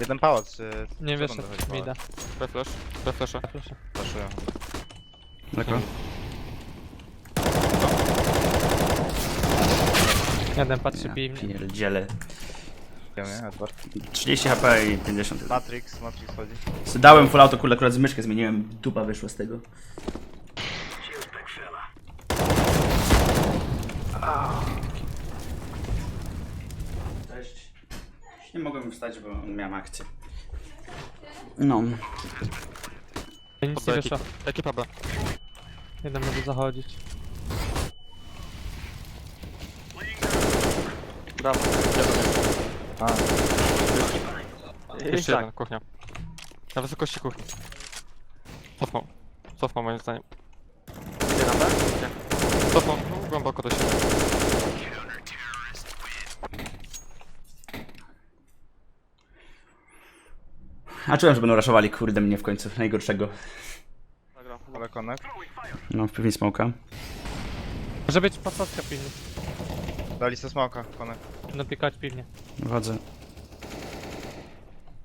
Jeden pałac, czy... Nie co wiesz, tam dochodzi mi da. B flash, B flasha. Flashują. Daleko. Jeden patrzy Ja piwnie. pierdzielę. Ja nie, Edward. 30 HP i 50. Matrix, Matrix chodzi. Dałem full auto, kurde, akurat z myszkę zmieniłem. Dupa wyszła z tego. Cześć. Nie mogłem wstać, bo miałem akcję. No. Nic nie Podda wyszło. ekipa B. Jeden może zachodzić. Brawo. A, Jeszcze jeden, kuchnia. Na wysokości kuchni. Cofnął. Cofnął moim zdaniem. Nie na B? Nie. Cofnął, no, głęboko do siebie. A czułem, że będą raszowali, kurde, mnie w końcu. Najgorszego. Zagrał. ale connect. No, w pewnie smoka. Może być posadzka piwnie. Dali se smoka, connect. Będą pikać piwnie. Wchodzę.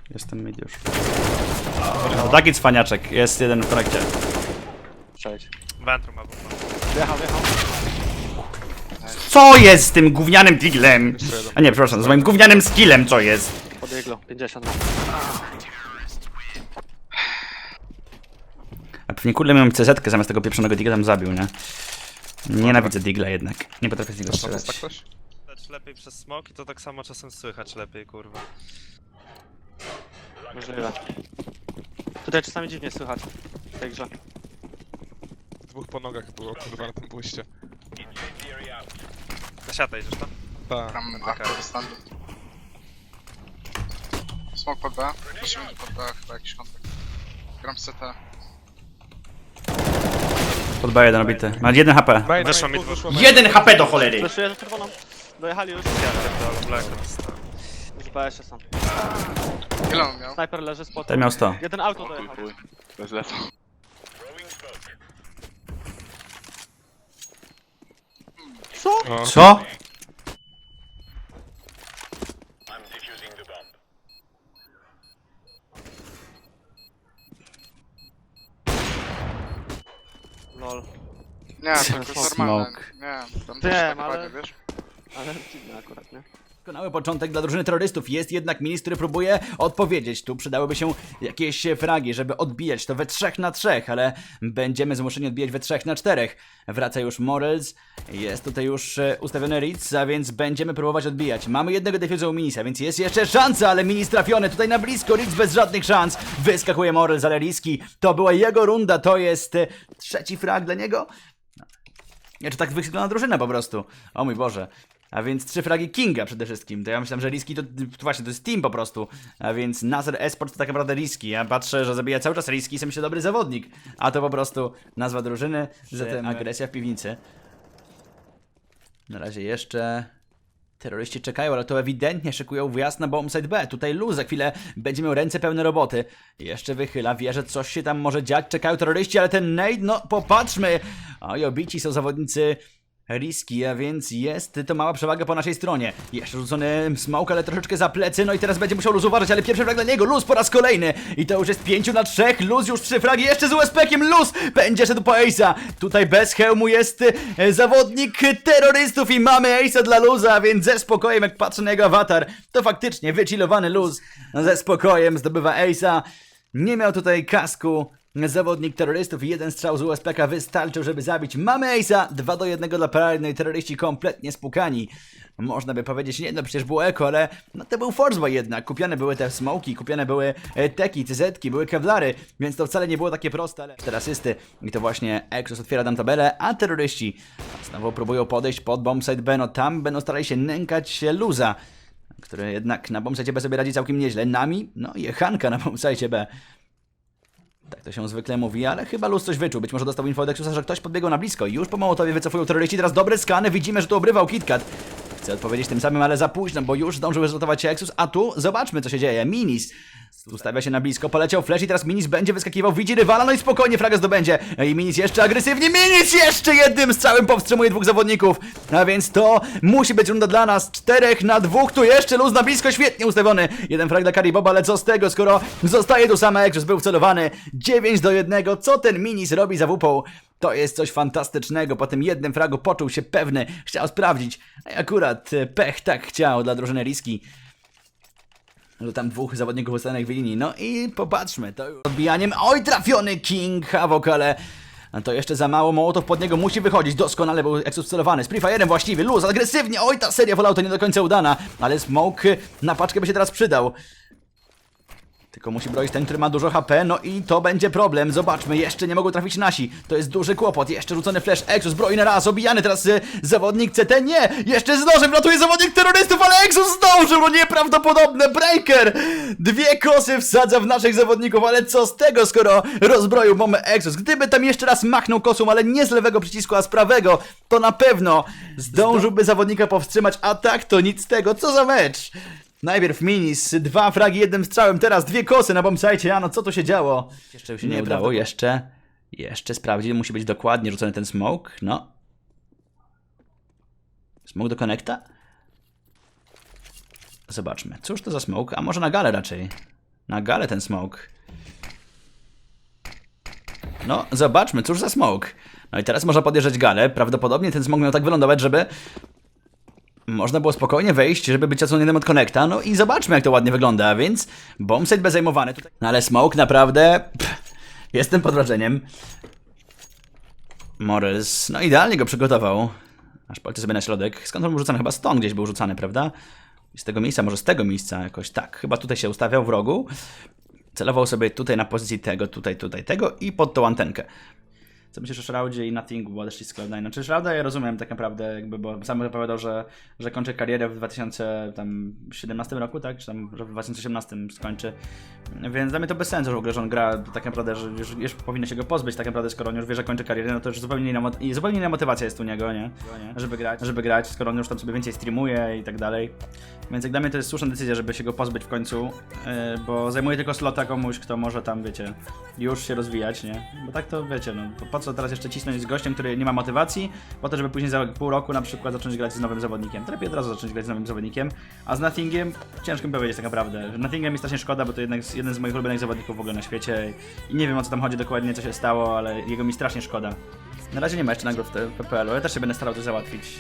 Jestem mid już. No, taki cwaniaczek. Jest jeden w trakcie. Przejdź. Ventrum albo Wjechał, wjechał. Co jest z tym gównianym diglem? Jeszcze jeden. A nie, przepraszam, z moim gównianym skillem co jest? Podbiegło, 50. A pewnie kurde miałem CZ zamiast tego pieprzonego digla tam zabił, nie? Nienawidzę digla jednak. Nie potrafię z niego Zresztą to jest tak strzelać. ktoś? Dać lepiej przez smoki, to tak samo czasem słychać lepiej, kurwa. Możliwe. Tutaj czasami dziwnie słychać w tej grze. Dwóch po nogach było kurwa na tym pójście. Na siatę idziesz tam? Tak. Tam Okej. standard. Smok pod B. Musimy pod B chyba jakiś kontakt. Gram z CT. Pod B1 obity. Ma 1 HP. Main, mi dwóch. 1 HP do cholery! Fleszuję za czerwoną. Dojechali już. Ja pierdolę, Black Ops. Już w BS-ie są. Ile on miał? Snajper leży spod. Ten miał 100. Jeden auto dojechał. Bez lewa. O, Co? Nie, to jest Smok. normalne. Smok. Nie, tam Wiem, też tak ale- ładnie, wiesz? Ale dziwne akurat, nie? Doskonały początek dla drużyny terrorystów. Jest jednak minis, który próbuje odpowiedzieć. Tu przydałyby się jakieś fragi, żeby odbijać to we trzech na trzech, ale będziemy zmuszeni odbijać we trzech na czterech. Wraca już Morels, jest tutaj już e, ustawiony Ritz, a więc będziemy próbować odbijać. Mamy jednego defuza u Minisa, więc jest jeszcze szansa, ale Minis trafiony tutaj na blisko, Ritz bez żadnych szans. Wyskakuje Morels, ale Riski. To była jego runda, to jest e, trzeci frag dla niego. Czy tak wygląda drużyna po prostu. O mój Boże. A więc trzy fragi Kinga przede wszystkim. To ja myślałem, że Riski to, to właśnie to jest team po prostu. A więc Nazar Esport to tak naprawdę Riski. Ja patrzę, że zabija cały czas Riski i sobie myślę, dobry zawodnik. A to po prostu nazwa drużyny, zatem agresja w piwnicy. Na razie jeszcze terroryści czekają, ale to ewidentnie szykują wjazd na bombsite B. Tutaj Luz za chwilę będzie miał ręce pełne roboty. Jeszcze wychyla, wie, że coś się tam może dziać. Czekają terroryści, ale ten nade, no popatrzmy. Oj, obici są zawodnicy Riski, a więc jest to mała przewaga po naszej stronie. Jeszcze rzucony smoke, ale troszeczkę za plecy, no i teraz będzie musiał Luz uważać, ale pierwszy frag dla niego, Luz po raz kolejny. I to już jest 5 na 3, Luz już trzy fragi, jeszcze z USP-kiem, Luz będzie szedł po Ace'a. Tutaj bez hełmu jest e, zawodnik terrorystów i mamy Ace'a dla Luza, więc ze spokojem, jak patrzę na jego awatar, to faktycznie wychillowany Luz ze spokojem zdobywa Ace'a. Nie miał tutaj kasku. Zawodnik terrorystów jeden strzał z USPK wystarczył, żeby zabić. Mamy Ace'a, 2 do 1 dla Pride, terroryści kompletnie spłukani. Można by powiedzieć, nie no przecież było eko, ale no to był Force jednak. Kupione były te smoki, kupione były e, teki, cyzetki, były kevlary, więc to wcale nie było takie proste, ale cztery asysty. I to właśnie Exos otwiera tam tabelę, a terroryści znowu próbują podejść pod bombsite B, no tam będą starali się nękać się luza który jednak na bombsite B sobie radzi całkiem nieźle. Nami, no i Hanka na bombsite B. Tak to się zwykle mówi, ale chyba Luz coś wyczuł. Być może dostał info od Exusa, że ktoś podbiegł na blisko. Już po Mołotowie wycofują terroryści. Teraz dobre skany. Widzimy, że tu obrywał KitKat. Chcę odpowiedzieć tym samym, ale za późno, bo już zdążył zratować się Exus. A tu zobaczmy, co się dzieje. Minis Ustawia się na blisko, poleciał flash i teraz Minis będzie wyskakiwał, widzi rywala, no i spokojnie fraga zdobędzie. I Minis jeszcze agresywnie, Minis jeszcze jednym strzałem powstrzymuje dwóch zawodników. A więc to musi być runda dla nas, czterech na dwóch, tu jeszcze luz na blisko, świetnie ustawiony. Jeden frag dla Kariboba, ale co z tego, skoro zostaje tu sam Exos, był wcelowany. 9 do 1, co ten Minis robi za wupą? To jest coś fantastycznego. Po tym jednym fragu poczuł się pewny, chciał sprawdzić. A akurat e, pech tak chciał dla drużyny Riski że tam dwóch zawodników ustawionych w linii. No i popatrzmy, to już odbijaniem. Oj, trafiony King Havok, ale to jeszcze za mało. Mołotow pod niego musi wychodzić. Doskonale był Exus celowany. Z Prefire'em właściwy. Luz, agresywnie. Oj, ta seria Fallouta nie do końca udana. Ale Smoke na paczkę by się teraz przydał. Tylko musi broić ten, który ma dużo HP, no i to będzie problem. Zobaczmy, jeszcze nie mogą trafić nasi. To jest duży kłopot. Jeszcze rzucony flash, Exus broi na raz, obijany teraz y, zawodnik CT. Nie! Jeszcze z nożem ratuje zawodnik terrorystów, ale Exus zdążył! No nieprawdopodobne! Breaker! Dwie kosy wsadza w naszych zawodników, ale co z tego, skoro rozbroił bombę Exus? Gdyby tam jeszcze raz machnął kosą, ale nie z lewego przycisku, a z prawego, to na pewno zdążyłby zawodnika powstrzymać, a tak to nic z tego. Co za mecz! Najpierw minis, dwa fragi jednym strzałem, teraz dwie kosy na bombsite, a no co to się działo? Jeszcze się nie udało, jeszcze, jeszcze sprawdzić, musi być dokładnie rzucony ten smoke, no. Smoke do connecta? Zobaczmy, cóż to za smoke, a może na galę raczej. Na galę ten smoke. No, zobaczmy, cóż za smoke. No i teraz można podjeżdżać galę, prawdopodobnie ten smoke miał tak wylądować, żeby można było spokojnie wejść, żeby być odsłoniętym od Connecta, no i zobaczmy jak to ładnie wygląda, więc bombset bez zajmowany tutaj. No ale Smoke naprawdę, pff, jestem pod wrażeniem. Morels, no idealnie go przygotował. Aż palce sobie na środek. Skąd on był rzucany? Chyba stąd gdzieś był rzucany, prawda? Z tego miejsca, może z tego miejsca jakoś tak. Chyba tutaj się ustawiał w rogu. Celował sobie tutaj na pozycji tego, tutaj, tutaj, tego i pod tą antenkę. Co myślisz o Shroudzie i Nothing, bo odeszli z Cloud9? Znaczy Shrouda ja rozumiem tak naprawdę, jakby, bo sam zapowiadał, że, że kończy karierę w 2017 roku, tak? Czy tam że w 2018 skończy. Więc dla mnie to bez sensu w ogóle, że on gra tak naprawdę, że już, już powinno się go pozbyć tak naprawdę, skoro on już wie, że kończy karierę, no to już zupełnie inna, zupełnie inna motywacja jest u niego, nie? Żeby grać, żeby grać, skoro on już tam sobie więcej streamuje i tak dalej. Więc jak dla mnie to jest słuszna decyzja, żeby się go pozbyć w końcu, yy, bo zajmuje tylko slota komuś, kto może tam, wiecie, już się rozwijać, nie? Bo tak to, wiecie, no po co teraz jeszcze cisnąć z gościem, który nie ma motywacji, po to, żeby później za pół roku na przykład zacząć grać z nowym zawodnikiem. Lepiej od razu zacząć grać z nowym zawodnikiem, a z Nothingiem ciężko mi powiedzieć tak naprawdę. Nothingiem mi strasznie szkoda, bo to jednak jest jeden z moich ulubionych zawodników w ogóle na świecie i nie wiem o co tam chodzi dokładnie, co się stało, ale jego mi strasznie szkoda. Na razie nie ma jeszcze nagród w PPL-u, ja też się będę starał to załatwić.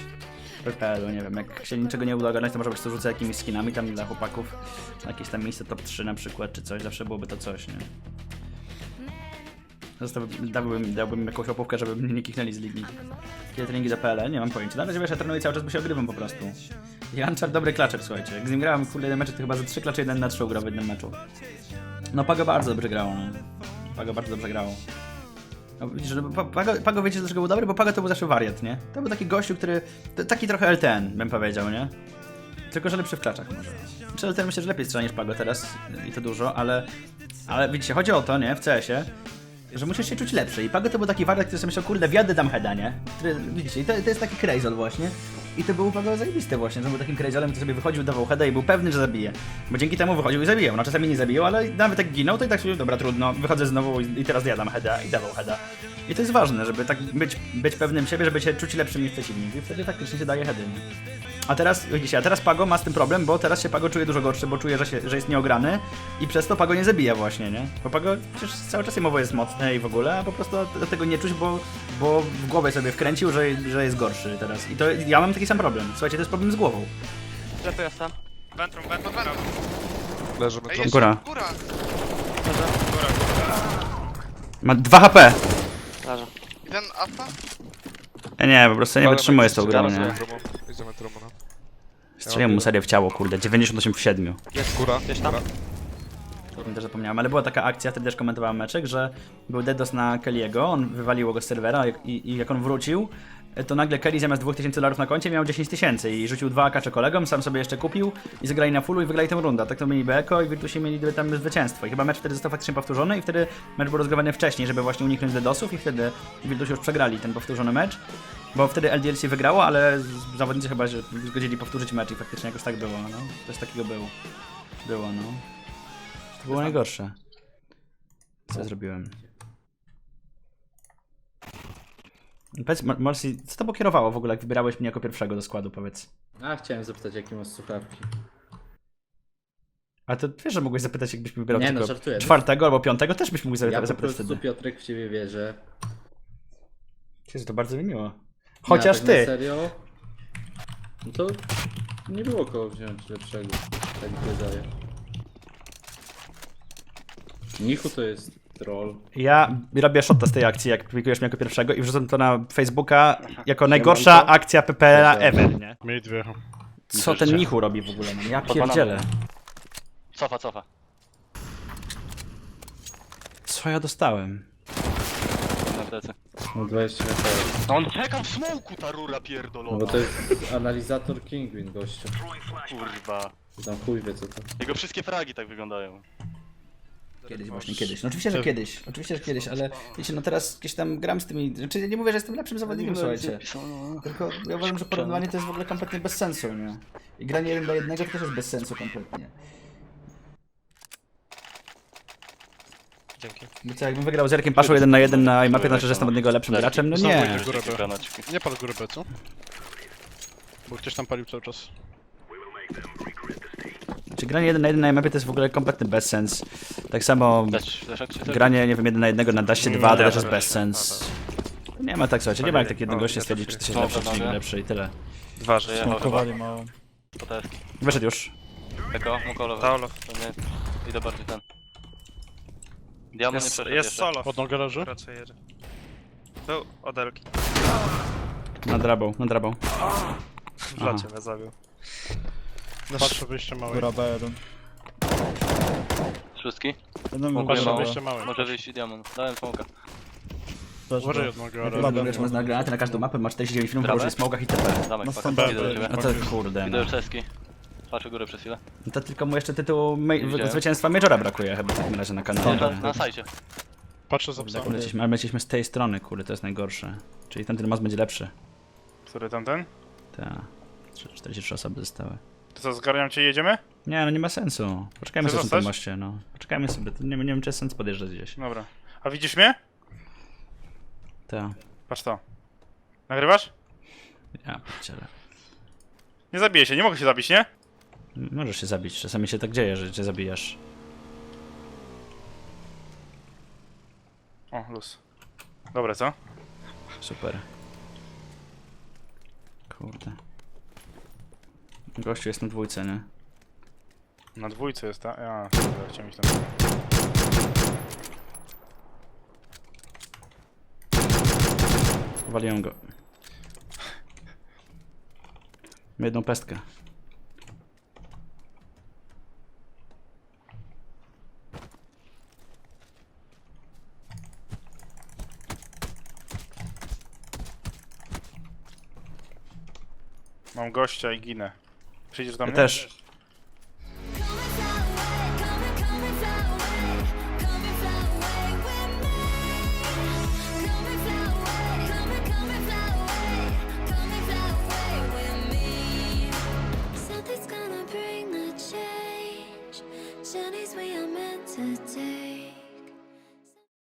PPL-u, nie wiem, jak się niczego nie uda ogarnąć, to może być to rzucę jakimiś skinami tam dla chłopaków. Jakieś tam miejsce top 3 na przykład, czy coś, zawsze byłoby to coś, nie? Został, dałbym, dałbym jakąś łapówkę, żeby mnie nie kichnęli z ligi. Kiedy treningi za PL? Nie mam pojęcia. Na razie wiesz, ja trenuję cały czas, bo się ogrywam po prostu. Janczar dobry klaczer, słuchajcie. Jak z nim grałem kurde jeden mecz, to chyba za 3 klacze jeden na 3 grał w jednym meczu. No Pago bardzo dobrze grało, no. Pago bardzo dobrze grało. No, widzisz, Pa- Pago, Pago wiecie dlaczego był dobry? Bo Pago to był zawsze wariat, nie? To był taki gościu, który... to Taki trochę LTN, bym powiedział, nie? Tylko, że lepszy w klaczach może. Czy LTN myślę, że lepiej strzela niż Pago teraz i to dużo, ale... Ale widzicie, chodzi o to, nie? W CS-ie, że musisz się czuć lepszy. I Pago to był taki wariat, który sobie myślał, kurde, wjadę dam heada, nie? Widzicie, i to, to jest taki crazol właśnie. I to był Pago zajebiste właśnie, że był takim crazolem, który sobie wychodził, dawał heada i był pewny, że zabije. Bo dzięki temu wychodził i zabijał. No czasami nie zabijał, ale nawet jak ginął, to i tak sobie, dobra, trudno, wychodzę znowu i, i teraz ja dam heada i dawał heada. I to jest ważne, żeby tak być, być pewnym siebie, żeby się czuć lepszym niż przeciwnik. I wtedy faktycznie się daje heady. nie? A teraz, widzicie, a teraz Pago ma z tym problem, bo teraz się Pago czuje dużo gorszy, bo czuje, że, się, że jest nieograny i przez to Pago nie zabija właśnie, nie? Bo Pago przecież cały czas mowo jest mocne i w ogóle, a po prostu do tego nie czuć, bo, bo w głowę sobie wkręcił, że, że jest gorszy teraz. I to ja mam taki sam problem. Słuchajcie, to jest problem z głową. Lepiej jestem. Ventrum, ventrum, Pod prawo. Leżymy Ej, drop. jest Góra. góra! Ma 2 HP. Leżę. Jeden apa? Ja nie, po prostu nie wytrzymuję z tą grą, nie? Idziemy trumą, no. Strzeliłem mu serię w ciało, kurde, 98 w 7. Góra, Gdzieś tam? góra. O tym też zapomniałem, ale była taka akcja, wtedy też komentowałem meczek, że był DDoS na Kelly'ego, on wywaliło go z serwera i, i jak on wrócił, to nagle Kelly zamiast 2000 dolarów na koncie miał 10 tysięcy i rzucił dwa akacze kolegom, sam sobie jeszcze kupił i zagrali na fullu i wygrali tę rundę. Tak to mieli Beko i Virtusi mieli tam zwycięstwo. I chyba mecz wtedy został faktycznie powtórzony i wtedy mecz był rozgrywany wcześniej, żeby właśnie uniknąć DDoSów i wtedy Virtusi już przegrali ten powtórzony mecz. Bo wtedy LDLC wygrało, ale zawodnicy chyba się zgodzili powtórzyć mecz i faktycznie jakoś tak było, no. Coś takiego było. Było, no. To było najgorsze. Co ja zrobiłem? Powiedz, Mar- Marcy, co to pokierowało w ogóle, jak wybierałeś mnie jako pierwszego do składu, powiedz? A, chciałem zapytać, jakie masz słuchawki. A to wiesz, że mogłeś zapytać, jakbyś wybierał Nie, no, tylko żartuję. czwartego albo piątego, też byś mógł zapytać, Ja po zapytać prostu, wtedy. Piotrek, w ciebie wierzę. Jezu, to bardzo mi miło. Chociaż Nie, a tak ty. Na serio? No to nie było kogo wziąć lepszego. Tak mi się wydaje. Nichu to jest troll. Ja robię shota z tej akcji, jak publikujesz mnie jako pierwszego i wrzucam to na Facebooka jako najgorsza akcja PPL-a ever, nie? Wjechał. Co ten Michu robi w ogóle? No, ja pierdzielę. Cofa, cofa. Co ja dostałem? Na plecy. No 20 metrów. No on czeka w smoku ta rura No pierdolona. bo to jest analizator Kingwin, gościu. Kurwa. Tam chuj wie co to. Jego wszystkie fragi tak wyglądają. Kiedyś, właśnie kiedyś. No oczywiście, że kiedyś. Oczywiście, że kiedyś, ale wiecie, no teraz gdzieś tam gram z tymi... Znaczy ja nie mówię, że jestem lepszym zawodnikiem, słuchajcie. Tylko ja uważam, że porównywanie to jest w ogóle kompletnie bez sensu, nie? I granie jeden do jednego to też jest bez sensu kompletnie. Dzięki. Bo co, jakbym wygrał z Jarkiem Paszą jeden na jeden na mapie, to znaczy, że jestem od niego lepszym graczem? No Znowu nie. idzie górę B. Granaczki. Nie pal górę B, co? Bo ktoś tam palił cały czas. Czy granie jeden na jeden na mapie to jest w ogóle kompletny bezsens. Tak samo granie, nie wiem, jeden na jednego na daście dwa to nie, też jest nie, bezsens. Nie ma tak, słuchajcie, nie ma jak tak jeden O, goście ja stwierdzić, czy się Dobra, lepszy, czy nie lepszy i tyle. Dwa żyje. Po TS. Wyszedł już. Eko, mukolowy. Taolo. To nie. Idę bardziej ten. Diamond nie Jest, przeszedł jest jeszcze. solo. Pod nogę leży. Raczej jedzie. Był odelki. Nadrabał, nadrabał. W locie mnie zabił. Patrzę wyjście małe. Szóstki? Patrzę mało. wyjście małe. Może wyjść i diamond. Dałem smoka. Uważaj od nogę, ale... Chyba wiesz, można granaty na każdą mapę, masz 49 minut, Brawo. położyć smogach i TP. No paka. stąd Idę do ciebie. No to kurde, Idę no. już seski. Patrzę górę przez chwilę. No To tylko mu jeszcze tytułu ma- Widziałem. zwycięstwa Majora brakuje chyba w takim razie na Nie, na, kanale. na sajcie. Patrzę za psem. Leciliśmy, ale leciliśmy z tej strony, kurde, to jest najgorsze. Czyli tamten most będzie lepszy. Który tamten? Tak. 43 osoby zostały. To co, zgarniam cię i jedziemy? Nie, no nie ma sensu. Poczekajmy Chcesz sobie na tym zostać? moście, no. Poczekajmy sobie, to nie, nie wiem czy jest sens podjeżdżać gdzieś. Dobra. A widzisz mnie? Tak. Patrz to. Nagrywasz? Ja pierdzielę. Nie zabiję się, nie mogę się zabić, nie? M- Możesz się zabić, czasami się tak dzieje, że cię zabijasz. O, luz. Dobre, co? Super. Kurde. Gościu jest na dwójce, nie? Na dwójce jest, tak? Ja, dobra, chciałem iść tam. Waliłem go. Jedną pestkę. Mam gościa i ginę. Przyjdziesz do mnie? też.